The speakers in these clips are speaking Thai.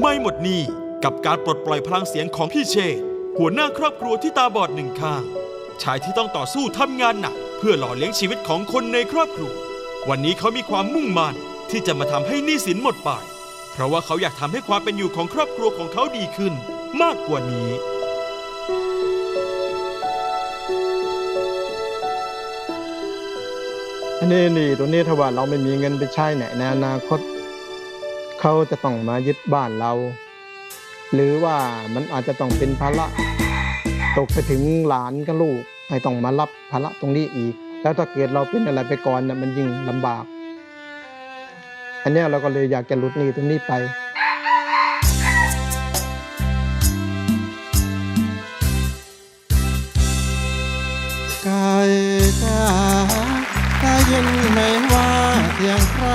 ไม่หมดหนี้กับการปลดปล่อยพลังเสียงของพี่เชษหัวหน้าครอบครัวที่ตาบอดหนึ่งข้าง ชายที่ต้องต่อสู้ทำงานหนัก เพื่อหล่อเลี้ยงชีวิตของคนในครอบครัว วันนี้เขามีความมุ่งมั่นที่จะมาทำให้หนี้สินหมดไป เพราะว่าเขาอยากทำให้ความเป็นอยู่ของครอบครัวของเขาดีขึ้น มากกว่านี้อันนี้นี่ตัวนี้ถ้าว่าเราไม่มีเงินไปใช้เนี่ยในอนาคต เขาจะต้องมายึดบ้านเรา หรือว่ามันอาจจะต้องเป็นภาระตกไปถึงหลานกับลูกให้ต้องมารับภาระตรงนี้อีก แล้วถ้าเกิดเราเป็นอะไรไปก่อนเนี่ยมันยิ่งลำบาก อันนี้เราก็เลยอยากจะหลุดหนี้ตรงนี้ไปก่จ้าได้ยินไหมว่าเสียงใคร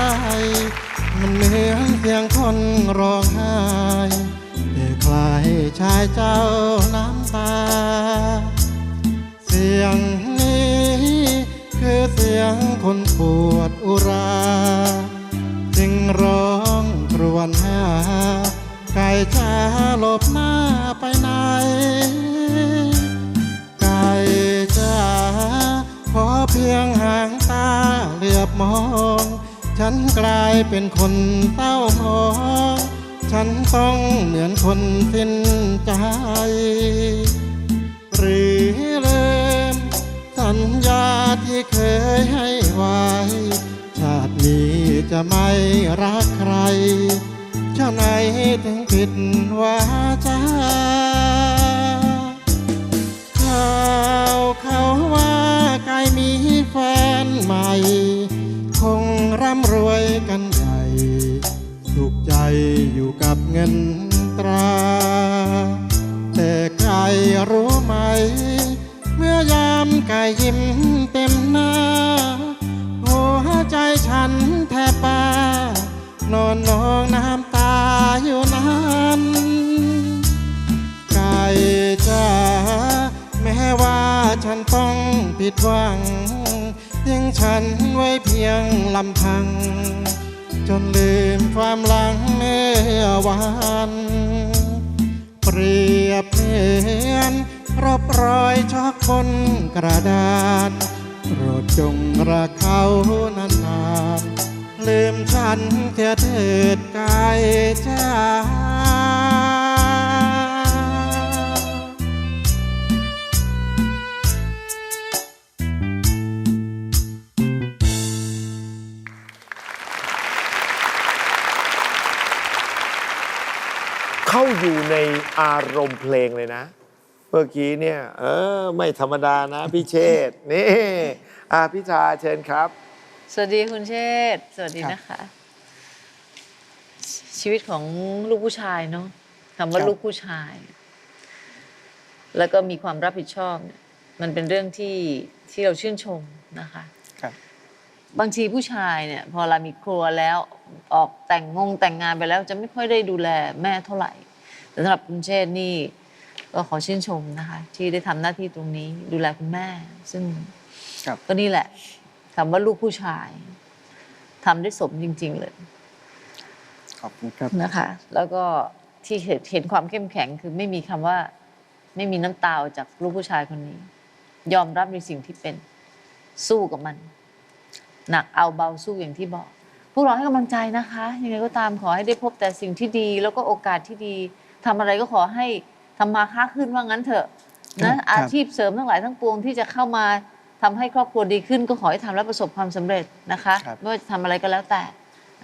เสียงคนร้องไห้เด็กคลายชายเจ้าน้ำตา เสียงนี้ คือเสียงคนปวดอุรา จึงร้องครวญหาไก่จ้าลบ นกลายเป็นคนเศร้าหมองฉันต้องเหมือนคนสิ้นใจ หรือเลืมสัญญาที่เคยให้ไว้ชาตินี้จะไม่รักใครชาไหนถึงผิดวาจาข่าวเขาว่าไกายมีแฟนใหม่ คง ร่ำรวยกันใหญ่ สุขใจอยู่กับเงินตรา แต่ไก่รู้ไหม เมื่อยามไก่ยิ้มเต็มหน้า หัวใจฉันแทบบ้านอนนองน้ำตาอยู่นั้นไก่จ้าแม้ว่าฉันต้องผิดหวัง ทิ้งฉันไว้เพียงลำพัง จนลืมความหลังเมื่อวานเปรียบเหมือนรบรอยชอกบนกระดาษโปรดจงรักเขานานๆลืมฉันเถิดกายจ้า อยู่ในอารมณ์เพลงเลยนะ เมื่อกี้เนี่ย เออ ไม่ธรรมดานะ พี่เชษฐ์นี่อ่าพี่ชาเชิญครับ สวัสดีคุณเชษฐ์สวัสดีนะคะ ชีวิตของลูกผู้ชายเนาะคำว่าครับลูกผู้ชาย แล้วก็มีความรับผิดชอบเนี่ยมันเป็นเรื่องที่ที่เราชื่นชมนะคะ ครับ บางทีผู้ชายเนี่ย พอเรามีครัวแล้วออกแต่งงงแต่งงานไปแล้ว จะไม่ค่อยได้ดูแลแม่เท่าไหร่แต่ สำหรับคุณเชษฐ์นี่ก็ขอชื่นชมนะคะ ที่ได้ทำหน้าที่ตรงนี้ดูแลคุณแม่ ซึ่งครับก็นี่แหละคำว่าลูกผู้ชายทำได้สมจริง ๆ เลย ขอบคุณครับนะคะ แล้วก็ที่เห็นเห็นความเข้มแข็งคือไม่มีคำว่า ไม่มีน้ำตาจากลูกผู้ชายคนนี้ ยอมรับในสิ่งที่เป็นสู้กับมัน หนักเอาเบาสู้อย่างที่บอก พวกเราให้กำลังใจนะคะ ยังไงก็ตามขอให้ได้พบแต่สิ่งที่ดี แล้วก็โอกาสที่ดี ทำอะไรก็ขอให้ทำมาค้าขึ้นว่างั้นเถอะครันะบอาชีพเสริมทั้งหลายทั้งปวงที่จะเข้ามาทำให้ครอบครัวดีขึ้นก็ขอให้ทำและประสบความสำเร็จนะคะครับไม่ว่าจะทำอะไรก็แล้วแต่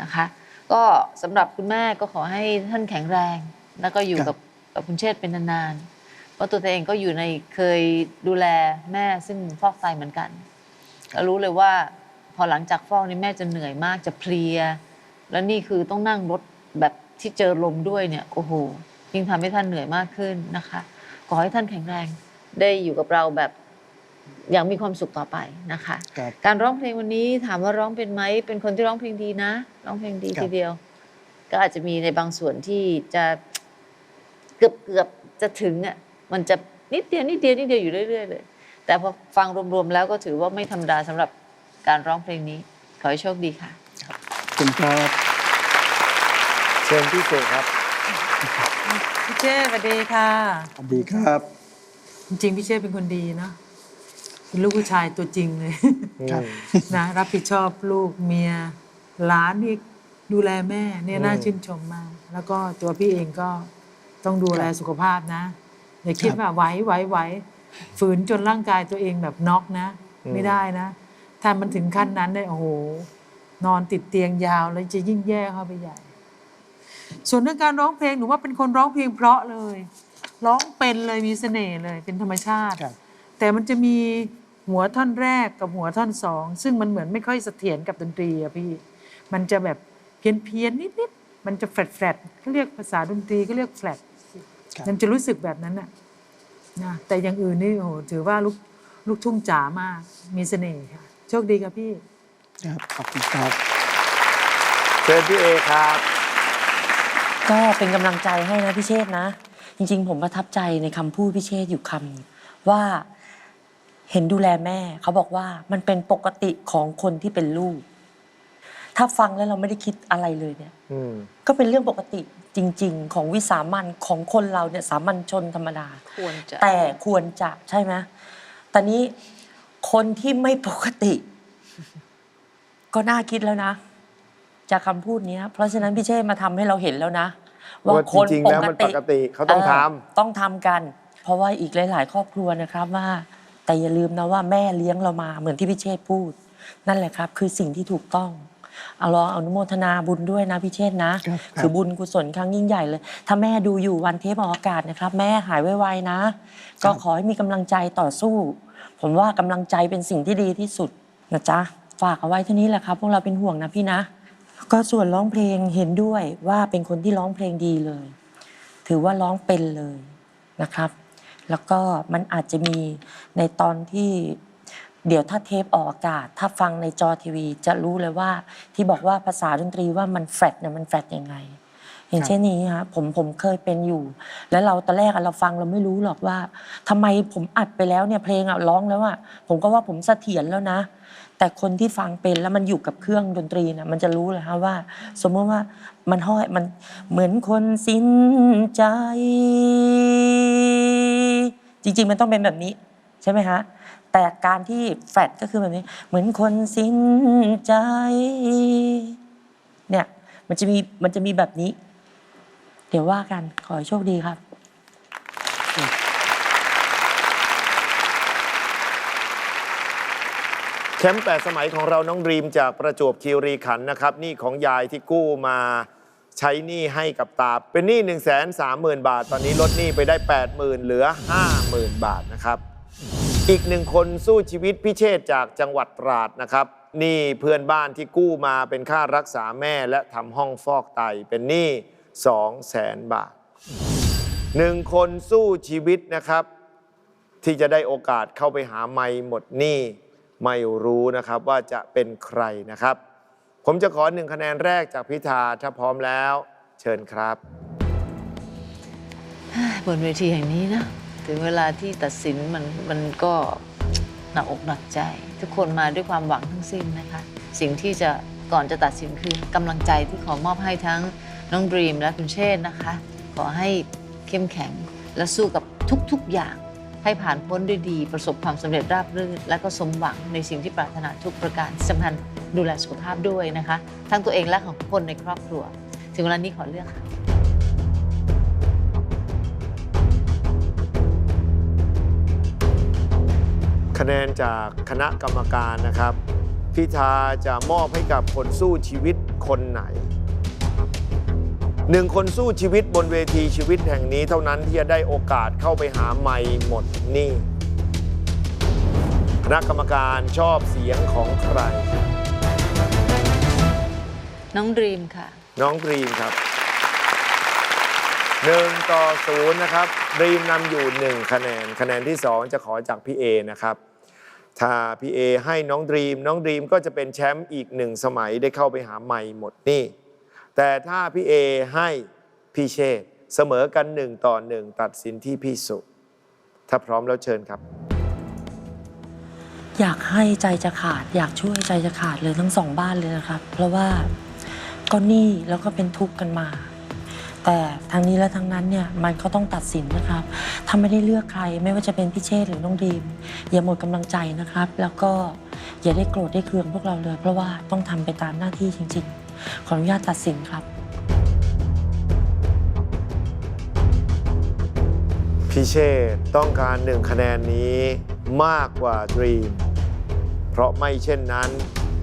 นะคะ ก็สำหรับคุณแม่ก็ขอให้ท่านแข็งแรง แล้วก็อยู่กับกับคุณเชษฐ์เป็นนานๆเพราะตัวเธอเองก็อยู่ในเคยดูแลแม่ซึ่งฟอกไตเหมือนกันก็รู้เลยว่าพอหลังจากฟอกนี่แม่จะเหนื่อยมากจะเพลีย แล้วนี่คือต้องนั่งรถแบบที่เจอลมด้วยเนี่ยโอ้โห ยิ่งทำให้ท่านเหนื่อยมากขึ้นนะคะ ขอให้ท่านแข็งแรงได้อยู่กับเราแบบอย่างมีความสุขต่อไปนะคะ ครับ การร้องเพลงวันนี้ถามว่าร้องเป็นไหมเป็นคนที่ร้องเพลงดีนะ ร้องเพลงดีครับ ทีเดียว ก็อาจจะมีในบางส่วนที่จะเกือบเกือบจะถึงอะมันจะนิดเดียวนิดเดียวนิดเดียวอยู่เรื่อยๆเลย แต่พอฟังรวมๆแล้วก็ถือว่าไม่ธรรมดาสำหรับการร้องเพลงนี้ ขอให้โชคดีค่ะ ขอบคุณครับ เชิญพี่เสกครับพี่ เชษสวัสดีค่ะ สวัสดีครับ จริงๆพี่เชษเป็นคนดีเนาะเป็นลูกผู้ชายตัวจริงเลยครับ นะรับผิดชอบลูกเมียหลานอีกดูแลแม่เนี่ยน่าชื่นชมมาก แล้วก็ตัวพี่เองก็ต้องดูแลสุขภาพนะอย่าคิดว่าไหวไหวไหวฝืนจนร่างกายตัวเองแบบน็อกนะ ไม่ได้นะ ถ้ามันถึงขั้นนั้นเนี่ยโอ้โห นอนติดเตียงยาวแล้วจะยิ่งแย่เข้าไปใหญ่ ส่วนเรื่องการร้องเพลงหนูว่าเป็นคนร้องเพลงเพราะเลย ร้องเป็นเลยมีเสน่ห์เลยเป็นธรรมชาติ ครับ แต่มันจะมีหัวท่อนแรกกับหัวท่อนสองซึ่งมันเหมือนไม่ค่อยเสถียรกับดนตรีอะพี่ มันจะแบบเพี้ยนเพียนนิดนิดๆมันจะแฟลตแฟลตเขาเรียกภาษาดนตรีก็เรียกแฟลตครับ มันจะรู้สึกแบบนั้นน่ะนะแต่อย่างอื่นนี่โอ้โหถือว่าลูกลูกทุ่งจ๋ามากมีเสน่ห์ค่ะ โชคดีครับพี่ ครับ ขอบคุณครับ เชิญพี่เอครับ ก็เป็นกำลังใจให้นะพี่เชษฐ์นะจริงๆผมประทับใจในคำพูดพี่เชษฐ์อยู่คำหนึ่งว่าเห็นดูแลแม่เขาบอกว่ามันเป็นปกติของคนที่เป็นลูก ถ้าฟังแล้วเราไม่ได้คิดอะไรเลยเนี่ยอืมก็เป็นเรื่องปกติจริง ๆ ของวิสามันของคนเราเนี่ยสามัญชนธรรมดาควรจะแต่ควรจะใช่ไหมตอนนี้คนที่ไม่ปกติ ก็น่าคิดแล้วนะ จากคำพูดเนี้ย เพราะฉะนั้นพี่เช่มาทำให้เราเห็นแล้วนะว่าว่าคนจริงๆแล้วมันปกติเขาต้องทำต้องทำกัน เพราะว่าอีกหลาย ๆ ครอบครัวนะครับว่า แต่อย่าลืมนะว่าแม่เลี้ยงเรามาเหมือนที่พี่เชษพูด นั่นแหละครับ คือสิ่งที่ถูกต้องเอาลองอนุโมทนาบุญด้วยนะพี่เชษนะครับครับคือบุญกุศลครั้งยิ่งใหญ่เลย ถ้าแม่ดูอยู่วันเทปออกอากาศนะครับ แม่หายไวๆนะ ก็ขอให้มีกำลังใจต่อสู้ ผมว่ากำลังใจเป็นสิ่งที่ดีที่สุดนะจ๊ะฝากเอาไว้เท่านี้แหละครับ พวกเราเป็นห่วงนะพี่นะ ก็ส่วนร้องเพลงเห็นด้วยว่าเป็นคนที่ร้องเพลงดีเลย ถือว่าร้องเป็นเลยนะครับ แล้วก็มันอาจจะมีในตอนที่เดี๋ยวถ้าเทปออกอากาศ ถ้าฟังในจอทีวี จะรู้เลยว่าที่บอกว่าภาษาดนตรีว่ามันแฟลตเนี่ยมันแฟลตยังไง อย่างเช่นนี้ฮะผมผมเคยเป็นอยู่ แล้วเราตอนแรกเราฟังเราไม่รู้หรอกว่าทำไมผมอัดไปแล้วเนี่ยเพลงอะร้องแล้วอะผมก็ว่าผมเสถียรแล้วนะ แต่คนที่ฟังเป็นแล้วมันอยู่กับเครื่องดนตรีนะมันจะรู้เลยฮะว่า สมมติว่ามันห้อยมันเหมือนคนสิ้นใจ จริง ๆ มันต้องเป็นแบบนี้ ใช่ไหมฮะแต่การที่แฟลตก็คือแบบนี้ เหมือนคนสิ้นใจ เนี่ย มันจะมีมันจะมีแบบนี้ เดี๋ยวว่ากันขอให้โชคดีครับ แชมป์แปดสมัยของเราน้องรีมจากประจวบคีรีขันธ์นะครับหนี่ของยายที่กู้มาใช้หนี้ให้กับตา เป็นหนี้1นึ่งแสนสามหมื่นบาท ตอนนี้ลดหนี้ไปได้ 8 0,000 เหลือ 50,000 บาทนะครับ อีกหนึ่งคนสู้ชีวิตพิเชษจากจังหวัดตราดนะครับหนี้เพื่อนบ้านที่กู้มาเป็นค่ารักษาแม่และทำห้องฟอกไตเป็นหนี้2 0 0แสนบาทหนึ่งคนสู้ชีวิตนะครับ ที่จะได้โอกาสเข้าไปหาไม่หมดหนี้ ไม่รู้นะครับว่าจะเป็นใครนะครับ ผมจะขอหนึ่งคะแนนแรกจากพิธาถ้าพร้อมแล้ว เชิญครับ บนเวทีแห่งนี้นะ ถึงเวลาที่ตัดสินมันมันก็หนักอกหนักใจ ทุกคนมาด้วยความหวังทั้งสิ้นนะคะ สิ่งที่จะก่อนจะตัดสินคือกำลังใจที่ขอมอบให้ทั้งน้องดรีมและคุณเชษฐ์นะคะ ขอให้เข้มแข็งและสู้กับทุกๆอย่าง ให้ผ่านพ้นด้วยดีประสบความสำเร็จราบรื่น และก็สมหวังในสิ่งที่ปรารถนาทุกประการสำคัญดูแลสุขภาพด้วยนะคะ ทั้งตัวเองและของคนในครอบครัว ถึงเวลานี้ขอเลือกค่ะคะแนนจากคณะกรรมการนะครับ พิธาจะมอบให้กับคนสู้ชีวิตคนไหน หนึ่งคนสู้ชีวิตบนเวทีชีวิตแห่งนี้เท่านั้นที่จะได้โอกาสเข้าไปหาไม่หมดหนี่คณะกรรมการชอบเสียงของใคร น้องดรีมค่ะ น้องดรีมครับหนึ่งต่อศูนย์นะครับดรีมนำอยู่หนึ่งคะแนนคะแนนที่สองจะขอจากพี่เอนะครับ ถ้าพี่เอให้น้องดรีม น้องดรีมก็จะเป็นแชมป์อีกหนึ่งสมัยได้เข้าไปหาไม่หมดหนี่ แต่ถ้าพี่เอให้พี่เชษเสมอกันหนึ่งต่อหนึ่งตัดสินที่พี่สุ ถ้าพร้อมแล้วเชิญครับ อยากให้ใจจะขาด อยากช่วยใจจะขาดเลยทั้งสองบ้านเลยนะครับ เพราะว่าก็หนี้แล้วก็เป็นทุกข์กันมา แต่ทั้งนี้และทั้งนั้นเนี่ยมันก็ต้องตัดสินนะครับ ถ้าไม่ได้เลือกใครไม่ว่าจะเป็นพี่เชษหรือน้องดีมอย่าหมดกำลังใจนะครับ แล้วก็อย่าได้โกรธได้เคืองพวกเราเลย เพราะว่าต้องทำไปตามหน้าที่จริง ๆ ขออนุญาตตัดสินครับ พิเชษต้องการหนึ่งคะแนนนี้มากกว่าดรีม เพราะไม่เช่นนั้น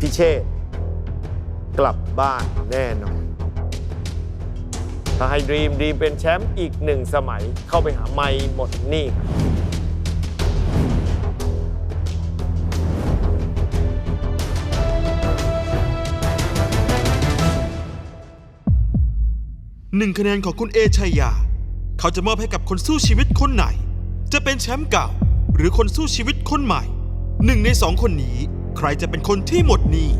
พิเชษกลับบ้านแน่นอน ถ้าให้ดรีมดรีมเป็นแชมป์อีกหนึ่งสมัยเข้าไปหาไม่หมดหนี่ หนึ่งคะแนนของคุณเอชัยยา เขาจะมอบให้กับคนสู้ชีวิตคนไหน จะเป็นแชมป์เก่า หรือคนสู้ชีวิตคนใหม่หนึ่งในสองคนนี้ ใครจะเป็นคนที่หมดหนี้